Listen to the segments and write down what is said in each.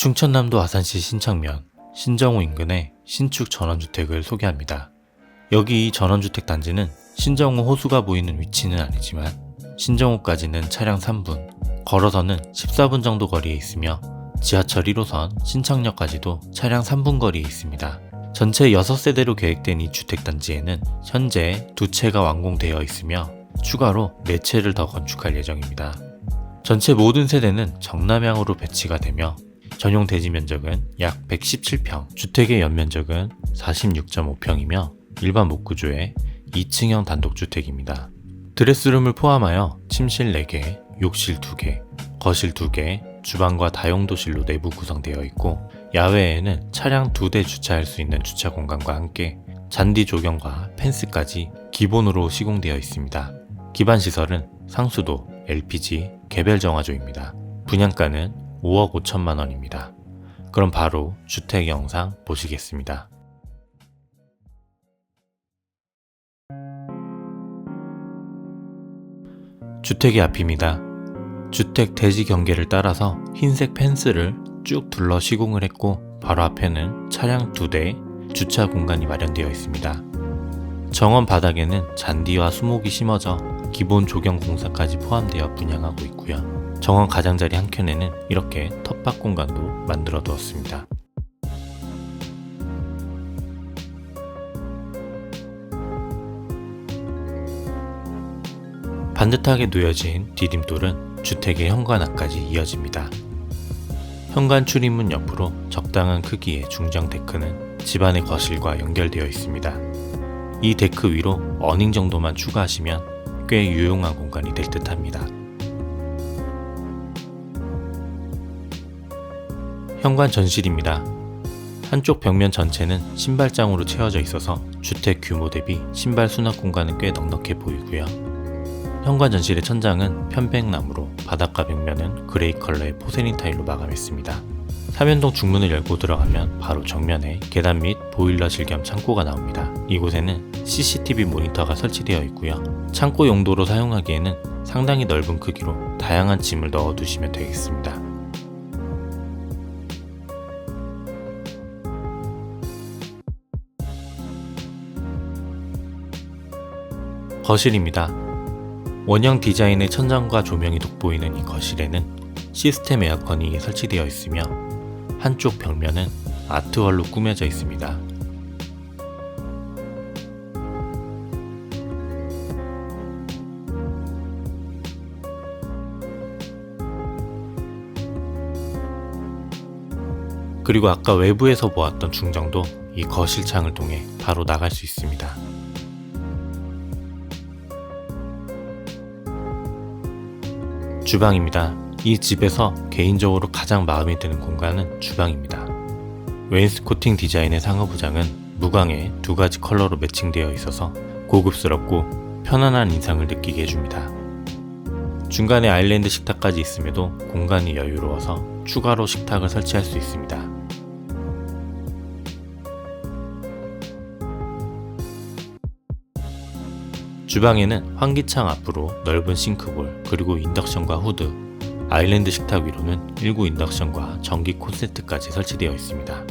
충청남도 아산시 신창면 신정호 인근의 신축 전원주택을 소개합니다. 여기 이 전원주택 단지는 신정호 호수가 보이는 위치는 아니지만 신정호까지는 차량 3분, 걸어서는 14분 정도 거리에 있으며 지하철 1호선 신창역까지도 차량 3분 거리에 있습니다. 전체 6세대로 계획된 이 주택단지에는 현재 두 채가 완공되어 있으며 추가로 4채를 더 건축할 예정입니다. 전체 모든 세대는 정남향으로 배치가 되며 전용 대지 면적은 약 117평, 주택의 연면적은 46.5평이며 일반 목구조의 2층형 단독주택입니다. 드레스룸을 포함하여 침실 4개, 욕실 2개, 거실 2개, 주방과 다용도실로 내부 구성되어 있고 야외에는 차량 2대 주차할 수 있는 주차 공간과 함께 잔디 조경과 펜스까지 기본으로 시공되어 있습니다. 기반 시설은 상수도, LPG, 개별 정화조입니다. 분양가는 5억 5천만 원입니다. 그럼 바로 주택 영상 보시겠습니다. 주택의 앞입니다. 주택 대지 경계를 따라서 흰색 펜스를 쭉 둘러 시공을 했고 바로 앞에는 차량 두대 주차 공간이 마련되어 있습니다. 정원 바닥에는 잔디와 수목이 심어져 기본 조경 공사까지 포함되어 분양하고 있고요. 정원 가장자리 한 켠에는 이렇게 텃밭 공간도 만들어 두었습니다. 반듯하게 놓여진 디딤돌은 주택의 현관 앞까지 이어집니다. 현관 출입문 옆으로 적당한 크기의 중정 데크는 집안의 거실과 연결되어 있습니다. 이 데크 위로 어닝 정도만 추가하시면 꽤 유용한 공간이 될 듯합니다. 현관 전실입니다. 한쪽 벽면 전체는 신발장으로 채워져 있어서 주택 규모 대비 신발 수납 공간은 꽤 넉넉해 보이고요. 현관 전실의 천장은 편백나무로 바닥과 벽면은 그레이 컬러의 포세린 타일로 마감했습니다. 삼연동 중문을 열고 들어가면 바로 정면에 계단 및 보일러실 겸 창고가 나옵니다. 이곳에는 CCTV 모니터가 설치되어 있고요. 창고 용도로 사용하기에는 상당히 넓은 크기로 다양한 짐을 넣어 두시면 되겠습니다. 거실입니다. 원형 디자인의 천장과 조명이 돋보이는 이 거실에는 시스템 에어컨이 설치되어 있으며 한쪽 벽면은 아트월로 꾸며져 있습니다. 그리고 아까 외부에서 보았던 중정도 이 거실 창을 통해 바로 나갈 수 있습니다. 주방입니다. 이 집에서 개인적으로 가장 마음에 드는 공간은 주방입니다. 웨인스코팅 디자인의 상하부장은 무광에 두 가지 컬러로 매칭되어 있어서 고급스럽고 편안한 인상을 느끼게 해줍니다. 중간에 아일랜드 식탁까지 있음에도 공간이 여유로워서 추가로 식탁을 설치할 수 있습니다. 주방에는 환기창 앞으로 넓은 싱크볼, 그리고 인덕션과 후드, 아일랜드 식탁 위로는 1구 인덕션과 전기 콘센트까지 설치되어 있습니다.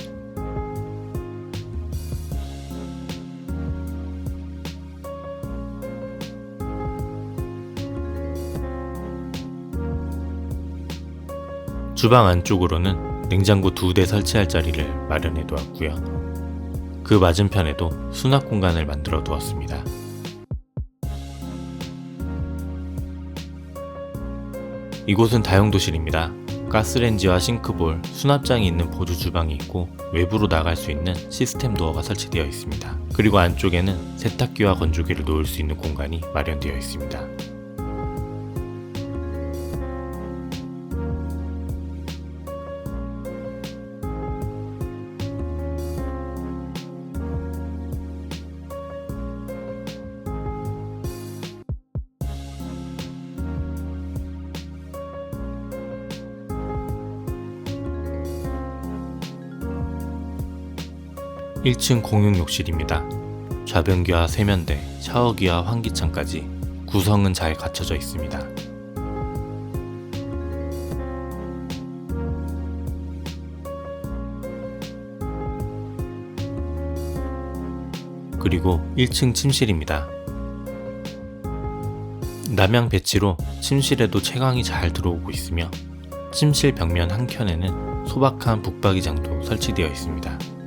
주방 안쪽으로는 냉장고 두 대 설치할 자리를 마련해 두었고요. 그 맞은편에도 수납 공간을 만들어 두었습니다. 이곳은 다용도실입니다. 가스렌지와 싱크볼, 수납장이 있는 보조 주방이 있고 외부로 나갈 수 있는 시스템 도어가 설치되어 있습니다. 그리고 안쪽에는 세탁기와 건조기를 놓을 수 있는 공간이 마련되어 있습니다. 1층 공용 욕실입니다. 좌변기와 세면대, 샤워기와 환기창까지 구성은 잘 갖춰져 있습니다. 그리고 1층 침실입니다. 남양 배치로 침실에도 채광이 잘 들어오고 있으며 침실 벽면 한켠에는 소박한 북박이장도 설치되어 있습니다.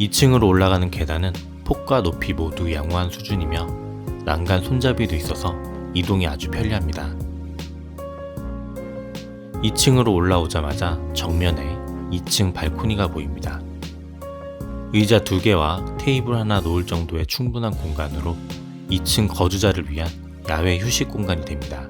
(2층으로) 올라가는 계단은 폭과 높이 모두 양호한 수준이며 난간 손잡이도 있어서 이동이 아주 편리합니다. 2층으로 올라오자마자 정면에 2층 발코니가 보입니다. 의자 두 개와 테이블 하나 놓을 정도의 충분한 공간으로 2층 거주자를 위한 야외 휴식 공간이 됩니다.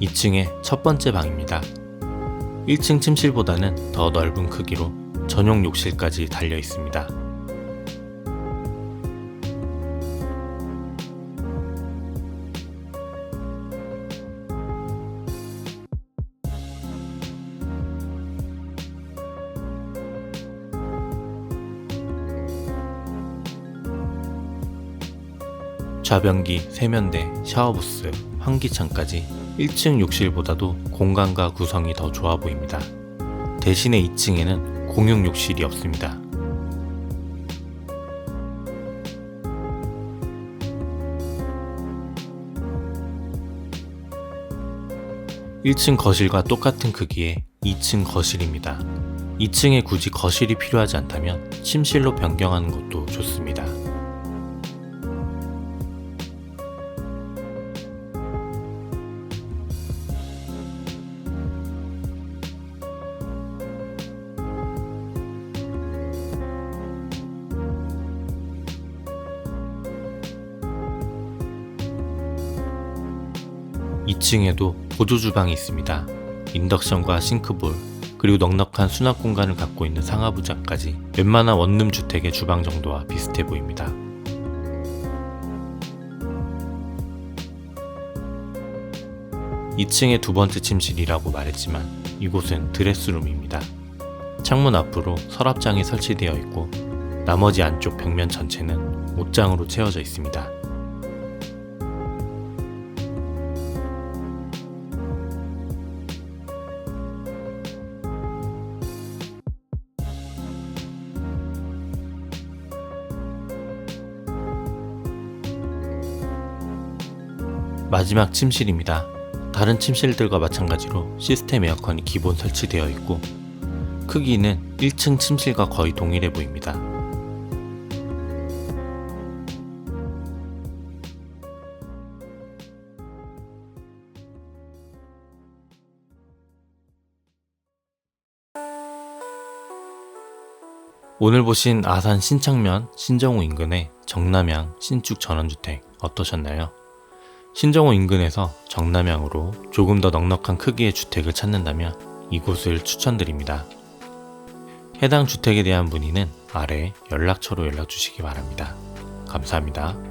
(2층의) 첫 번째 방입니다. 1층 침실보다는 더 넓은 크기로 전용 욕실까지 달려 있습니다. 좌변기, 세면대, 샤워부스, 환기창까지 1층 욕실보다도 공간과 구성이 더 좋아 보입니다. 대신에 2층에는 공용 욕실이 없습니다. (1층) 거실과 똑같은 크기의 (2층) 거실입니다. 2층에 굳이 거실이 필요하지 않다면 침실로 변경하는 것도 좋습니다. (2층에도) 보조 주방이 있습니다. 인덕션과 싱크볼, 그리고 넉넉한 수납 공간을 갖고 있는 상하부장까지 웬만한 원룸 주택의 주방 정도와 비슷해 보입니다. (2층의) 두 번째 침실이라고 말했지만 이곳은 드레스룸입니다. 창문 앞으로 서랍장이 설치되어 있고 나머지 안쪽 벽면 전체는 옷장으로 채워져 있습니다. 마지막 침실입니다. 다른 침실들과 마찬가지로 시스템 에어컨이 기본 설치되어 있고 크기는 1층 침실과 거의 동일해 보입니다. 오늘 보신 아산 신창면 신정호 인근의 정남향 신축 전원주택 어떠셨나요? 신정호 인근에서 정남향으로 조금 더 넉넉한 크기의 주택을 찾는다면 이곳을 추천드립니다. 해당 주택에 대한 문의는 아래 연락처로 연락 주시기 바랍니다. 감사합니다.